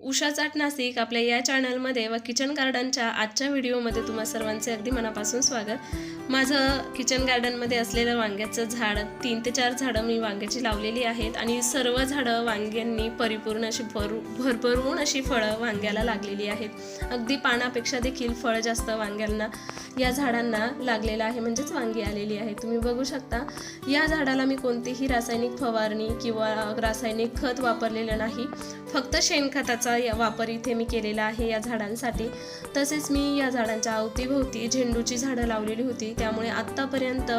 उषा चाट नाशिक आपल्या या चॅनलमध्ये व किचन गार्डनच्या आजच्या व्हिडिओमध्ये तुम्हा सर्वांचे अगदी मनापासून स्वागत. माझं किचन गार्डनमध्ये असलेलं वांग्याचं झाड तीन ते चार झाडं मी वांग्याची लावलेली आहेत आणि सर्व झाडं वांग्यांनी परिपूर्ण अशी भरू भरभरून अशी फळं वांग्याला लागलेली आहेत. अगदी पानापेक्षा देखील फळं जास्त वांग्यांना या झाडांना लागलेलं आहे म्हणजेच वांगी आलेली आहे. तुम्ही बघू शकता या झाडाला मी कोणतीही रासायनिक फवारणी किंवा रासायनिक खत वापरलेलं नाही. फक्त शेणखताचा या- वापर इथे मी केलेला आहे या झाडांसाठी. तसेच मी या झाडांच्या अवतीभोवती झेंडूची झाडं लावलेली होती. त्यामुळे आत्तापर्यंत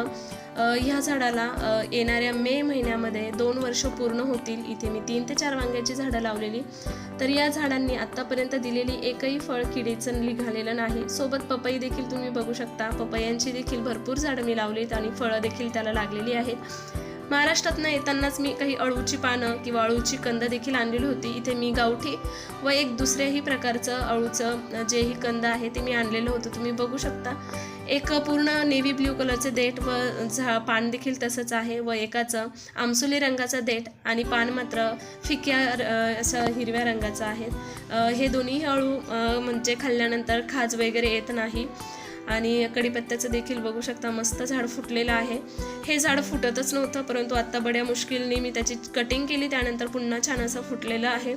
ह्या झाडाला येणाऱ्या मे महिन्यामध्ये दोन वर्ष पूर्ण होतील. इथे मी तीन ते चार वांग्याची झाडं लावलेली. तर या झाडांनी आत्तापर्यंत दिलेली एकही फळ किडीचं निघालेलं नाही. सोबत पपई देखील तुम्ही बघू शकता. पपयांची देखील भरपूर झाडं मी लावलीत आणि फळं देखील त्याला लागलेली आहेत. महाराष्ट्रातनं येतानाच मी काही अळूची पानं किंवा अळूची कंद देखील आणलेली होती. इथे मी गावठी व एक दुसऱ्याही प्रकारचं अळूचं जेही कंद आहे ते मी आणलेलं होतं. तुम्ही बघू शकता. एक पूर्ण नेव्ही ब्ल्यू कलरचे देठ व झा पान देखील तसंच आहे व एकाचं आमसुली रंगाचं देठ आणि पान मात्र फिक्या असं हिरव्या रंगाचं आहे. हे दोन्ही अळू म्हणजे खाल्ल्यानंतर खाज वगैरे येत नाही. आणि कडीपत्त्याचं देखील बघू शकता मस्त झाड फुटलेलं आहे. हे झाड फुटतच नव्हतं परंतु आत्ता बड्या मुश्किलने मी त्याची कटिंग केली त्यानंतर पुन्हा छान असं फुटलेलं आहे.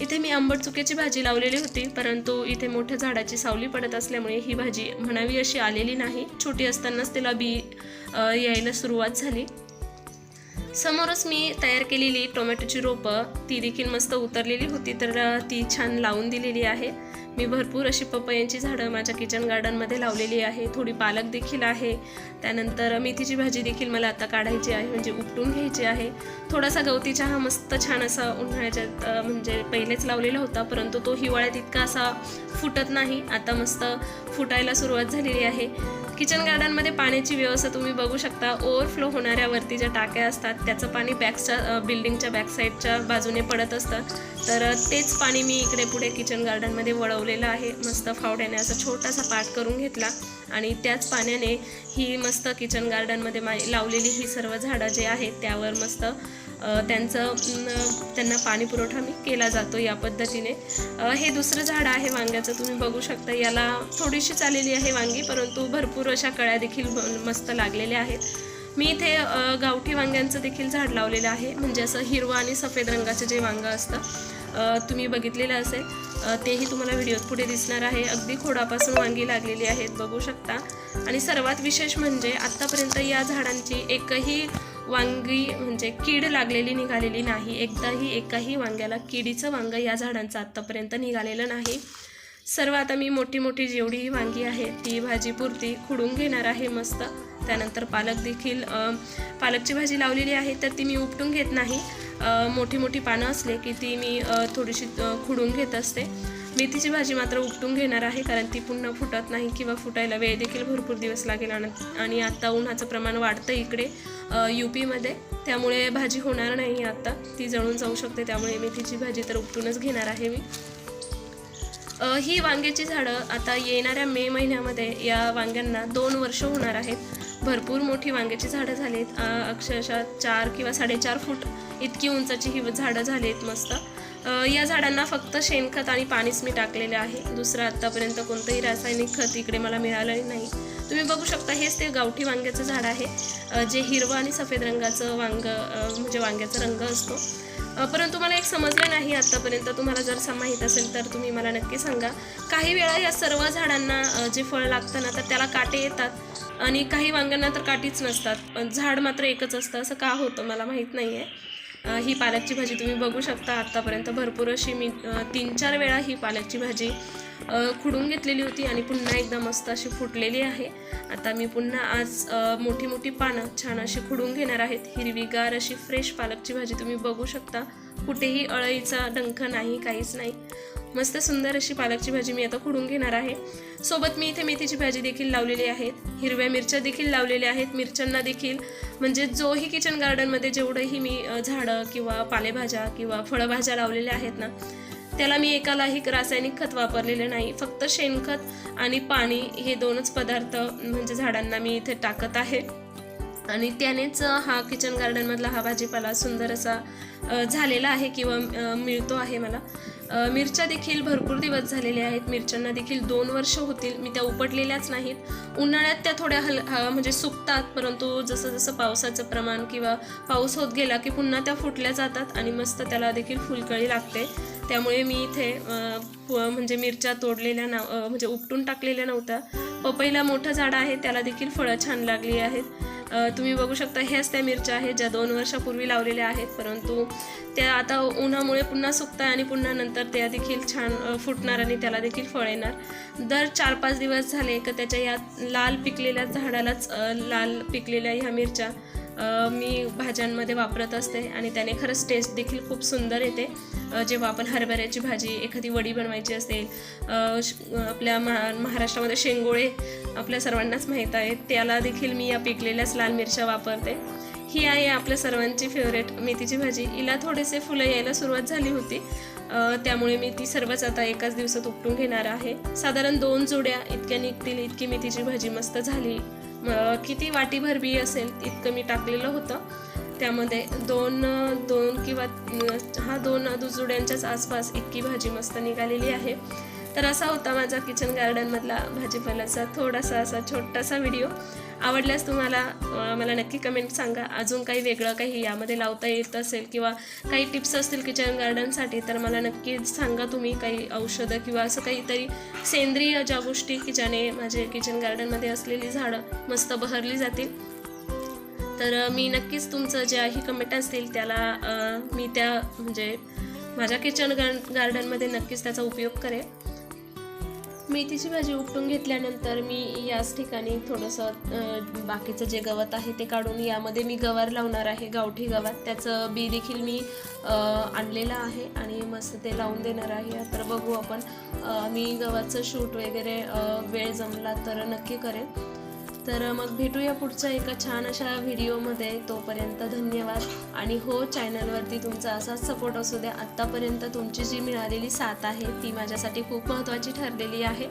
इथे मी आंबट चुक्याची भाजी लावलेली होती परंतु इथे मोठ्या झाडाची सावली पडत असल्यामुळे ही भाजी म्हणावी अशी आलेली नाही. छोटी असतानाच तिला बी यायला सुरुवात झाली. समोरच मी तयार केलेली टोमॅटोची रोपं ती देखील मस्त उतरलेली होती तर ती छान लावून दिलेली आहे. मी भरपूर अशी पपयांची झाडं माझ्या किचन गार्डनमध्ये लावलेली आहे थोडी पालक देखील आहे. त्यानंतर मेथीची भाजी देखील मला आता काढायची आहे म्हणजे उपटून घ्यायची आहे. थोडासा गवती चहा मस्त छान असा उन्हाळ्याच्यात म्हणजे पहिलेच लावलेला होता परंतु तो हिवाळ्यात इतका असा फुटत नाही. आता मस्त फुटायला सुरुवात झालेली आहे. किचन गार्डनमध्ये पाण्याची व्यवस्था तुम्ही बघू शकता. ओव्हरफ्लो होणाऱ्या वरती ज्या टाक्या असतात त्याचं पाणी बॅकच्या बिल्डिंगच्या बॅकसाईडच्या बाजूने पडत असतं. तर तेच पाणी मी इकडे पुढे किचन गार्डनमध्ये वळवलेलं आहे. मस्त फावड्याने असा छोटासा पाठ करून घेतला. आणि त्याच पाण्याने ही मस्त किचन गार्डनमध्ये मा लावलेली ही सर्व झाडं जे आहेत त्यावर मस्त त्यांचं त्यांना पाणी पुरवठा मी केला जातो या पद्धतीने. हे दुसरं झाड आहे वांग्याचं तुम्ही बघू शकता. याला थोडीशीच आलेली आहे वांगी परंतु भरपूर अशा कळ्या देखील मस्त लागलेल्या आहेत. मी इथे गावठी वांग्यांचं देखील झाड लावलेलं आहे. म्हणजे असं हिरवं आणि सफेद रंगाचं जे वांगं असतं तुम्ही बघितलेलं असेल तेही तुम्हाला व्हिडिओत पुढे दिसणार आहे. अगदी खोडापासून वांगी लागलेली आहेत बघू शकता. आणि सर्वात विशेष म्हणजे आत्तापर्यंत या झाडांची एकही वांगी म्हणजे कीड लागलेली निघालेली नाही. एकदाही एकाही वांग्याला किडीचं वांग या झाडांचं आत्तापर्यंत निघालेलं नाही. सर्व आता मी मोठी मोठी जेवढी वांगी आहे ती भाजीपुरती खुडून घेणार आहे मस्त. त्यानंतर पालक देखील पालकची भाजी लावलेली आहे तर ती मी उपटून घेत नाही. मोठी मोठी पानं असले की ती मी थोडीशी खुडून घेत असते. मेथीची भाजी मात्र उपटून घेणार आहे कारण ती पुन्हा फुटत नाही किंवा फुटायला वेळ देखील भरपूर दिवस लागेल. आणि आणि आता उन्हाचं प्रमाण वाढतं इकडे यू पीमध्ये त्यामुळे भाजी होणार नाही आता. ती जळून जाऊ शकते त्यामुळे मेथीची भाजी तर उपटूनच घेणार आहे मी. ही वांग्याची झाडं आता येणाऱ्या मे महिन्यामध्ये या वांग्यांना दोन वर्ष होणार आहेत. भरपूर मोठी वांग्याची झाडं झालीत. आहेत अक्षरशः चार किंवा साडेचार फूट इतकी उंचाची ही झाडं झालीत मस्त. या झाडांना फक्त शेणखत आणि पाणीच मी टाकलेले आहे. दुसरं आत्तापर्यंत कोणतंही रासायनिक खत इकडे मला मिळालं नाही. तुम्ही बघू शकता हेच ते गावठी वांग्याचं झाड आहे. जे हिरवं आणि सफेद रंगाचं वांग म्हणजे वांग्याचा रंग असतो. परंतु मला एक समजलं नाही आत्तापर्यंत तुम्हाला जर माहीत असेल तर तुम्ही मला नक्की सांगा. काही वेळा या सर्व झाडांना जे फळ लागतं ना तर त्याला काटे येतात आणि काही वांग्यांना तर काटीच नसतात. झाड मात्र एकच असतं असं का होतं मला माहीत नाही आहे ही पालकची भाजी तुम्ही बघू शकता आत्तापर्यंत भरपूर अशी मी तीन चार वेळा ही पालकची भाजी खुडून घेतलेली होती आणि पुन्हा एकदा मस्त अशी फुटलेली आहे. आता मी पुन्हा आज मोठी मोठी पानं छान अशी खुडून घेणार आहेत. हिरवीगार अशी फ्रेश पालकची भाजी तुम्ही बघू शकता. कुठेही अळईचा डंख नाही काहीच नाही. मस्त सुंदर अशी पालकची भाजी मी आता खुडून घेणार आहे. सोबत मी इथे मेथीची भाजी देखील लावलेली आहे हिरव्या मिरच्या देखील लावलेल्या आहेत. मिरच्यांना देखील म्हणजे जोही किचन गार्डनमध्ये जेवढंही मी झाडं किंवा पालेभाज्या किंवा फळभाज्या लावलेल्या आहेत ना त्याला मी एकालाही रासायनिक खत वापरलेले नाही. फक्त शेणखत आणि पाणी हे दोनच पदार्थ म्हणजे झाडांना मी इथे टाकत आहे. आणि त्यानेच हा किचन गार्डनमधला हा भाजीपाला सुंदर असा झालेला आहे किंवा मिळतो आहे मला. मिरच्या देखील भरपूर दिवस झालेले आहेत. मिरच्यांना देखील दोन वर्ष होतील. मी त्या उपटलेल्याच नाहीत. उन्हाळ्यात त्या थोड्या हल म्हणजे सुकतात परंतु जसं जसं पावसाचं प्रमाण किंवा पाऊस होत गेला की पुन्हा त्या फुटल्या जातात आणि मस्त त्याला देखील फुलकळी लागते. त्यामुळे मी इथे म्हणजे मिरच्या तोडलेल्या ना म्हणजे उपटून टाकलेल्या नव्हत्या. पपईला मोठं झाड आहे. त्याला देखील फळं छान लागली आहेत. तुम्ही बघू शकता ह्याच त्या मिरच्या आहेत ज्या दोन वर्षापूर्वी लावलेल्या आहेत. परंतु त्या आता उन्हामुळे पुन्हा सुकतात आणि पुन्हा नंतर त्या देखील छान फुटणार आणि त्याला देखील फळ येणार. दर चार पाच दिवस झाले का त्याच्या या लाल पिकलेल्या झाडालाच लाल पिकलेल्या ह्या मिरच्या मी भाज्यांमध्ये वापरत असते आणि त्याने खरंच टेस्ट देखील खूप सुंदर येते. जेव्हा आपण हरभऱ्याची भाजी एखादी वडी बनवायची असेल श- आपल्या महा महाराष्ट्रामध्ये शेंगोळे आपल्या सर्वांनाच माहीत आहे त्याला देखील मी या पिकलेल्याच लाल मिरच्या वापरते. ही आहे आपल्या सर्वांची फेवरेट मेथीची भाजी. हिला थोडेसे फुलं यायला सुरुवात झाली होती. त्यामुळे मी ती सर्वच आता एकाच दिवसात उपटून घेणार आहे. साधारण दोन जोड्या इतक्या निघतील इतकी मेथीची भाजी मस्त झाली. किती वाटीभर बी असेल इतकं मी टाकलेलं होतं. त्यामध्ये दोन दोन किंवा हा दोन दुजुड्यांच्याच आसपास इतकी भाजी मस्त निघालेली आहे. तर असा होता माझा किचन गार्डनमधला भाजीपाल्याचा थोडासा असा छोटासा व्हिडिओ. आवडल्यास तुम्हाला मला नक्की कमेंट सांगा. अजून काही वेगळं काही यामध्ये लावता येत असेल किंवा काही टिप्स असतील किचन गार्डनसाठी तर मला नक्की सांगा तुम्ही काही औषधं किंवा असं काहीतरी सेंद्रिय ज्या गोष्टी की ज्याने माझे किचन गार्डनमध्ये असलेली झाडं मस्त बहरली जातील. तर मी नक्कीच तुमचं ज्याही कमेंट असतील त्याला मी त्या म्हणजे माझ्या किचन गार्ड गार्डनमध्ये नक्कीच त्याचा उपयोग करेन. मेथीची भाजी उपटून घेतल्यानंतर मी याच ठिकाणी थोडंसं बाकीचं जे गवत आहे ते काढून यामध्ये मी गवार लावणार आहे गावठी गवात त्याचं बी देखील मी आणलेलं आहे आणि मस्त ते लावून देणार आहे. तर बघू आपण मी गव्हाचं शूट वगैरे वेळ जमला तर नक्की करेन. तर मग भेटूया पुढच्या एका छान अशा व्हिडिओमध्ये. तोपर्यंत धन्यवाद. आणि हो चॅनलवरती तुमचा असाच सपोर्ट असू द्या. आत्तापर्यंत तुमची जी मिळालेली साथ आहे ती माझ्यासाठी खूप महत्त्वाची ठरलेली आहे.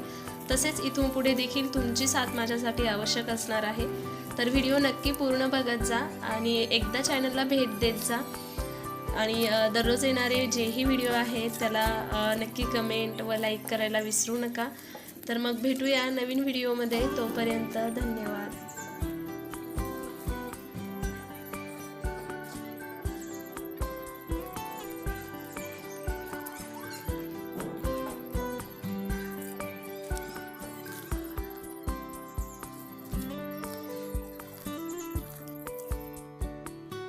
तसेच इथून पुढे देखील तुमची साथ माझ्यासाठी आवश्यक असणार आहे. तर व्हिडिओ नक्की पूर्ण बघत जा आणि एकदा चॅनलला भेट देत जा. आणि दररोज येणारे जेही व्हिडिओ आहेत त्याला नक्की कमेंट व लाईक करायला विसरू नका. तर मग भेटूया नवीन व्हिडिओमध्ये तोपर्यंत धन्यवाद.